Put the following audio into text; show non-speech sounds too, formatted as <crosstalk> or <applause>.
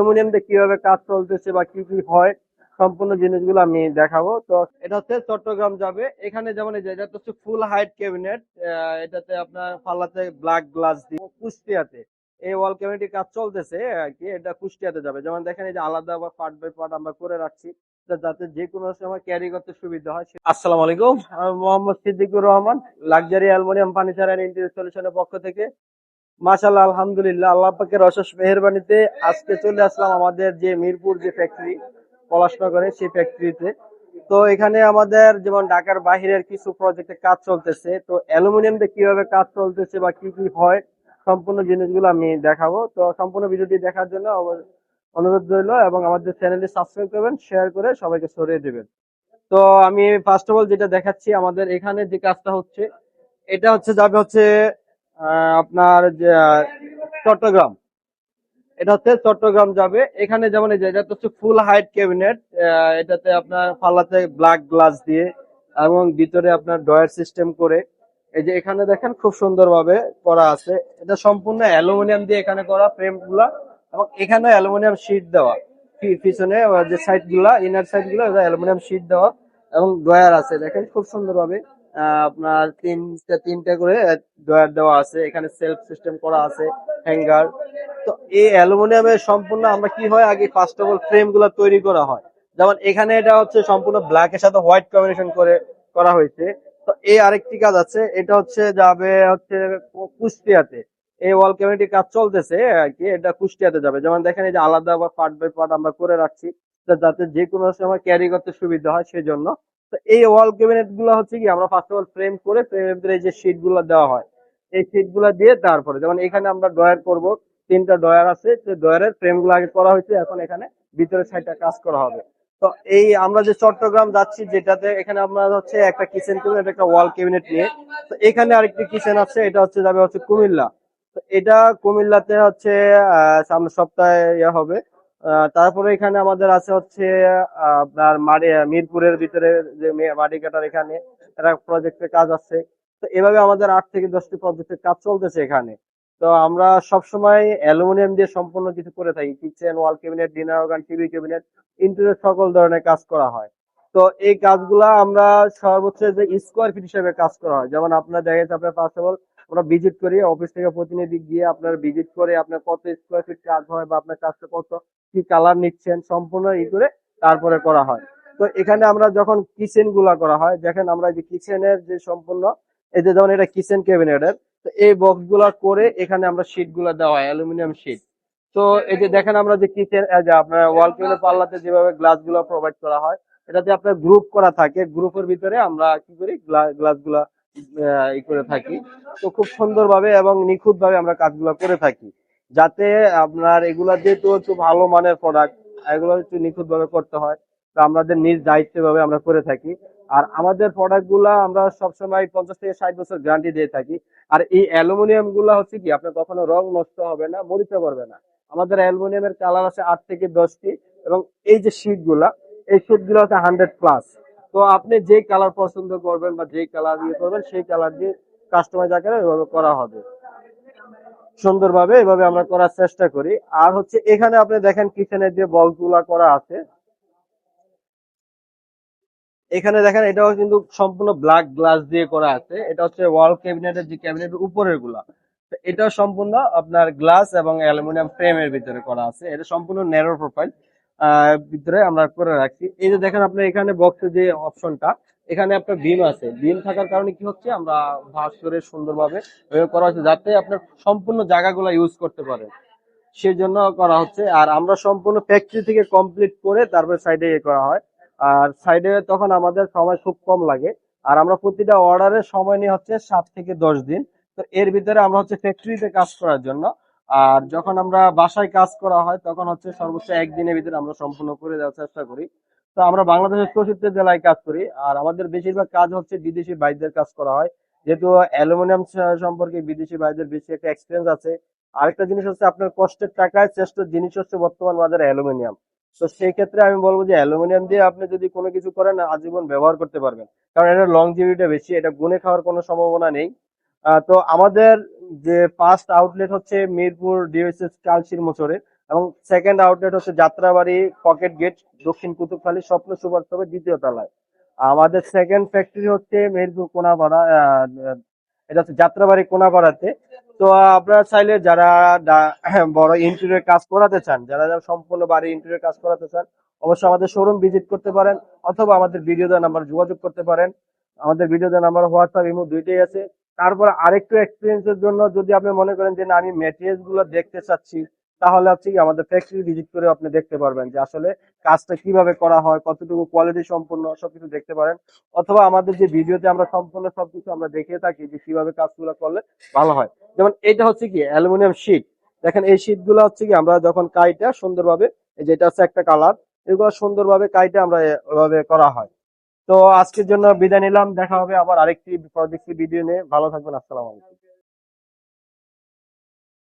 Aluminium কীভাবে কাজ চলতেছে বা কি কি হয়, সম্পূর্ণ জিনিসগুলো আমি দেখাবো। তো এটা হচ্ছে চট্টগ্রাম যাবে। এখানে যেমন এটা হচ্ছে ফুল হাইট ক্যাবিনেট এটাতে আপনার পাল্লাতে ব্ল্যাক গ্লাস দিয়ে কুষ্টিয়াতে। এই ওয়াল ক্যাবিনেটের কাজ চলতেছে আর কি, এটা কুষ্টিয়াতে যাবে। যেমন দেখেন এই যে আলাদা বা পার্ট বাই পার্ট আমরা করে রাখছি যাতে যে কোনো সময় ক্যারি করতে সুবিধা হয় আসসালামু আলাইকুম, আমি Mohammad Siddiqur Rahman luxury aluminium furniture and interior সলিউশনের পক্ষ থেকে। মাশাল্লাহ আলহামদুলিল্লাহ, আল্লাহ পাকের অশেষ মেহেরবানিতে আজকে চলে আসলাম আমাদের যে মিরপুর যে ফ্যাক্টরি পলাশনগরে সেই ফ্যাক্টরিতে তো এখানে আমাদের যেমন ঢাকার বাহিরের কিছু প্রজেক্টে কাজ চলতেছে, তো অ্যালুমিনিয়াম দিয়ে কীভাবে কাজ চলতেছে বা কি কি হয়, সম্পূর্ণ জিনিসগুলো আমি দেখাবো। তো সম্পূর্ণ ভিডিওটি দেখার জন্য অনুরোধ রইল এবং আমাদের চ্যানেলটি সাবস্ক্রাইব করবেন শেয়ার করে সবাইকে ছড়িয়ে দেবেন। তো আমি ফার্স্ট অফ অল যেটা দেখাচ্ছি, আমাদের এখানে যে কাজটা হচ্ছে, এটা হচ্ছে, যাবে হচ্ছে আপনার যে, চট্টগ্রাম। এটা হচ্ছে চট্টগ্রাম যাবে। এখানে যেমন এই যে এটা হচ্ছে ফুল হাইট ক্যাবিনেট এটাতে আপনার পাল্লাতে ব্ল্যাক গ্লাস দিয়ে এবং ভিতরে আপনার ডয়ার সিস্টেম করে। এই যে এখানে দেখেন খুব সুন্দরভাবে করা আছে। এটা সম্পূর্ণ অ্যালুমিনিয়াম দিয়ে এখানে করা ফ্রেমগুলা এবং এখানে অ্যালুমিনিয়াম শীট দেওয়া। পিছনে যে সাইডগুলা ইনার সাইডগুলো অ্যালুমিনিয়াম শীট দেওয়া এবং ডয়ার আছে। দেখেন খুব সুন্দরভাবে আপনার তিনটা তিনটা করে ডয়ার দেওয়া আছে। এখানে সেলফ সিস্টেম করা আছে হ্যাঙ্গার তো এই অ্যালুমিনিয়ামের সম্পূর্ণ আমরা কি হয়, আগে ফার্স্ট অফ অল ফ্রেমগুলা তৈরি করা হয়। যেমন এখানে এটা হচ্ছে সম্পূর্ণ ব্ল্যাক এর সাথে হোয়াইট কম্বিনেশন করে করা হয়েছে। তো এই আরেকটি কাজ আছে, এটা হচ্ছে যাবে হচ্ছে কুষ্টিয়াতে। এই ওয়াল ক্যাবিনেটি কাজ চলতেছে আর কি, এটা কুষ্টিয়াতে যাবে। যেমন দেখেন এই যে আলাদা বা পার্ট বাই পার্ট আমরা করে রাখছি যাতে যে কোনো সময় ক্যারি করতে সুবিধা হয় সেই জন্য তো এই ওয়াল ক্যাবিনেটগুলো হচ্ছে কি, আমরা ফার্স্ট অফ অল ফ্রেম করে ফ্রেমের ভিতরে যে শীটগুলো দেওয়া হয়, এই শীটগুলো দিয়ে তারপরে, যেমন এখানে আমরা ড্রয়ার করব, তিনটা ডয়ার আছে, যে ডয়ারের ফ্রেমগুলো আগে করা হয়েছে, এখন এখানে ভিতরে সাইডটা কাজ করা হবে। তো এই আমরা যে চট্টগ্রাম যাচ্ছি, যেটাতে এখানে আমরা হচ্ছে একটা কিচেন ক্যাবিনেট একটা ওয়াল ক্যাবিনেট নিয়ে, তো এখানে আরেকটি কিচেন আছে, এটা হচ্ছে যাবে হচ্ছে কুমিল্লা। তো এটা কুমিল্লাতে হচ্ছে সামনের সপ্তাহে ইয়ে হবে তারপরে এখানে আমাদের আছে হচ্ছে, আপনার মিরপুরের ভিতরে যে মে- মাটি কাটার এখানে একটা প্রজেক্টের কাজ আছে। তো এভাবে আমাদের আট থেকে দশটি প্রজেক্টের কাজ চলতেছে এখানে। তো আমরা সবসময় অ্যালুমিনিয়াম দিয়ে সম্পূর্ণ কিছু করে থাকি। Kitchen, wall cabinet, dinner organ TV cabinet interior সকল ধরনের কাজ করা হয়। তো এই কাজগুলা আমরা সর্বোচ্চ যে স্কোয়ার ফিট হিসেবে কাজ করা হয়। যেমন আপনার দেখা যাচ্ছে আপনার ফার্স্ট অফ অল আমরা ভিজিট করি অফিস থেকে প্রতিনিধি গিয়ে আপনার ভিজিট করে আপনার কত স্কোয়ার ফিট কাজ হয় বা আপনার কাজটা কত, কি কালার নিচ্ছেন, সম্পূর্ণ ই করে তারপরে করা হয়। তো এখানে আমরা যখন কিচেনগুলা করা হয়, দেখেন আমরা যে কিচেনের যে সম্পূর্ণ, এই যে যেমন এটা কিচেন ক্যাবিনেটের তো এই বক্সগুলা করে এখানে আমরা শীটগুলা দেওয়া হয় অ্যালুমিনিয়াম শীট তো এই যে দেখেন আমরা যে কিচেন আপনার ওয়াল কেবিনের পাল্লাতে যেভাবে গ্লাসগুলা প্রোভাইড করা হয়, এটাতে আপনার গ্রুপ করা থাকে গ্রুপের ভিতরে আমরা কি করি গ্লাসগুলা ই করে থাকি। তো খুব সুন্দরভাবে এবং নিখুঁত ভাবে আমরা কাজগুলো করে থাকি। যাতে আপনার এগুলা যেহেতু একটু ভালো মানের প্রোডাক্ট এগুলো একটু নিখুঁত ভাবে করতে হয়, তো আমাদের নিজ দায়িত্ব ভাবে আমরা করে থাকি। আর আমাদের প্রোডাক্টগুলা আমরা সবসময় পঞ্চাশ থেকে ষাট বছর গ্যারান্টি দিয়ে থাকি। আর এই অ্যালুমিনিয়ামগুলা হচ্ছে কি, আপনার কখনো রং নষ্ট হবে না, মরিতে পারবে না। আমাদের অ্যালুমিনিয়ামের কালার আছে আট থেকে দশটি এবং এই যে শীটগুলা, এই শীটগুলো হচ্ছে হান্ড্রেড প্লাস তো আপনি যে কালার পছন্দ করবেন বা যে কালার ইয়ে করবেন, সেই কালার দিয়ে কাস্টমাইজ আকারে এভাবে করা হবে। সুন্দরভাবে এভাবে আমরা করার চেষ্টা করি। আর হচ্ছে এখানে আপনি দেখেন কিচেনের যে বক্সগুলা করা আছে। এখানে দেখেন এটাও কিন্তু সম্পূর্ণ ব্ল্যাক গ্লাস দিয়ে করা আছে। এটা হচ্ছে ওয়াল ক্যাবিনেটের যে ক্যাবিনেটের উপরেরগুলা তো এটাও সম্পূর্ণ আপনার গ্লাস এবং অ্যালুমিনিয়াম ফ্রেমের ভিতরে করা আছে। এটা সম্পূর্ণ ন্যারো প্রোফাইল ভিতরে আমরা করে রাখছি। এই যে দেখেন আপনার এখানে বক্সের যে অপশনটা এখানে আপনার বিম আছে। বিম থাকার কারণে কি হচ্ছে, আমরা ভাস করে সুন্দরভাবে করা হচ্ছে যাতে আপনার সম্পূর্ণ জায়গাগুলো ইউজ করতে পারেন সেই জন্য করা হচ্ছে। আর আমরা সম্পূর্ণ ফ্যাক্টরি থেকে কমপ্লিট করে তারপর সাইডে ইয়ে করা হয়। আর সাইডে তখন আমাদের সময় খুব কম লাগে। আর আমরা প্রতিটা অর্ডারের সময় নিয়ে হচ্ছে সাত থেকে দশ দিন। তো এর ভিতরে আমরা হচ্ছে ফ্যাক্টরিতে কাজ করার জন্য আর যখন আমরা বাসায় কাজ করা হয়, তখন হচ্ছে সর্বোচ্চ একদিনের ভিতরে আমরা সম্পূর্ণ করে দেওয়ার চেষ্টা করি। তো আমরা বাংলাদেশের চৌষট্টি জেলায় কাজ করি, আর আমাদের বেশিরভাগ কাজ হচ্ছে বিদেশি বাইদের কাজ করা হয়। যেহেতু অ্যালুমিনিয়াম সম্পর্কে বিদেশি বাইদের বেশি একটা এক্সপিরিয়েন্স আছে। আরেকটা জিনিস হচ্ছে আপনার কষ্টের টাকায় শ্রেষ্ঠ জিনিস হচ্ছে বর্তমান বাজারে অ্যালুমিনিয়াম। তো সেই ক্ষেত্রে আমি বলব যে অ্যালুমিনিয়াম দিয়ে আপনি যদি কোনো কিছু করেন, আজীবন ব্যবহার করতে পারবেন। কারণ এটা লং লংজিভিটিটা বেশি, এটা গুনে খাওয়ার কোনো সম্ভাবনা নেই। তো আমাদের যে ফার্স্ট আউটলেট হচ্ছে মিরপুর ডিওএসএস চালসির মোচরে এবং সেকেন্ড আউটলেট হচ্ছে যাত্রাবাড়ি পকেট গেট দক্ষিণ কুতুবখালী, স্বপ্ন সুপার শপের দ্বিতীয় তলায়। আমাদের সেকেন্ড ফ্যাক্টরি হচ্ছে মেহেরপুর কোনাপাড়া এটা হচ্ছে যাত্রাবাড়ি কোনাপাড়াতে। তো আপনারা চাইলে যারা <clears throat> বড় ইন্টেরিয়র কাজ করাতে চান, যারা যারা সম্পূর্ণ বাড়ি ইন্টেরিয়র কাজ করাতে চান, অবশ্যই আমাদের শোরুম ভিজিট করতে পারেন অথবা আমাদের ভিডিও দেওয়া নাম্বার যোগাযোগ করতে পারেন। আমাদের ভিডিও দেওয়া নাম্বার হোয়াটসঅ্যাপ ইমো দুইটাই আছে। তারপর আরেকটু এক্সপিরিয়েন্সের জন্য যদি আপনি মনে করেন যে, না, আমি মেটেরিয়ালসগুলো দেখতে চাচ্ছি, তাহলে হচ্ছে আমাদের ফ্যাক্টরি ভিজিট করে আপনি দেখতে পারবেন যে, আসলে কাজটা কীভাবে করা হয়, কতটুকু কোয়ালিটি সম্পূর্ণ সবকিছু দেখতে পারেন। অথবা আমাদের যে ভিডিওতে আমরা সম্পূর্ণ সবকিছু আমরা দেখিয়ে থাকি যে, কীভাবে কাজগুলো করলে ভালো হয়। যেমন এটা হচ্ছে কি, অ্যালুমিনিয়াম শীট দেখেন এই শীটগুলো হচ্ছে কি, আমরা যখন কাইটা সুন্দরভাবে, এই যে এটা হচ্ছে একটা কালার এগুলো সুন্দরভাবে কাইটা আমরা এ- ওভাবে করা হয়। তো আজকের জন্য বিদায় নিলাম। দেখা হবে আবার আরেকটি পরবর্তী ভিডিও নিয়ে। ভালো থাকবেন, আসসালাম আলাইকুম।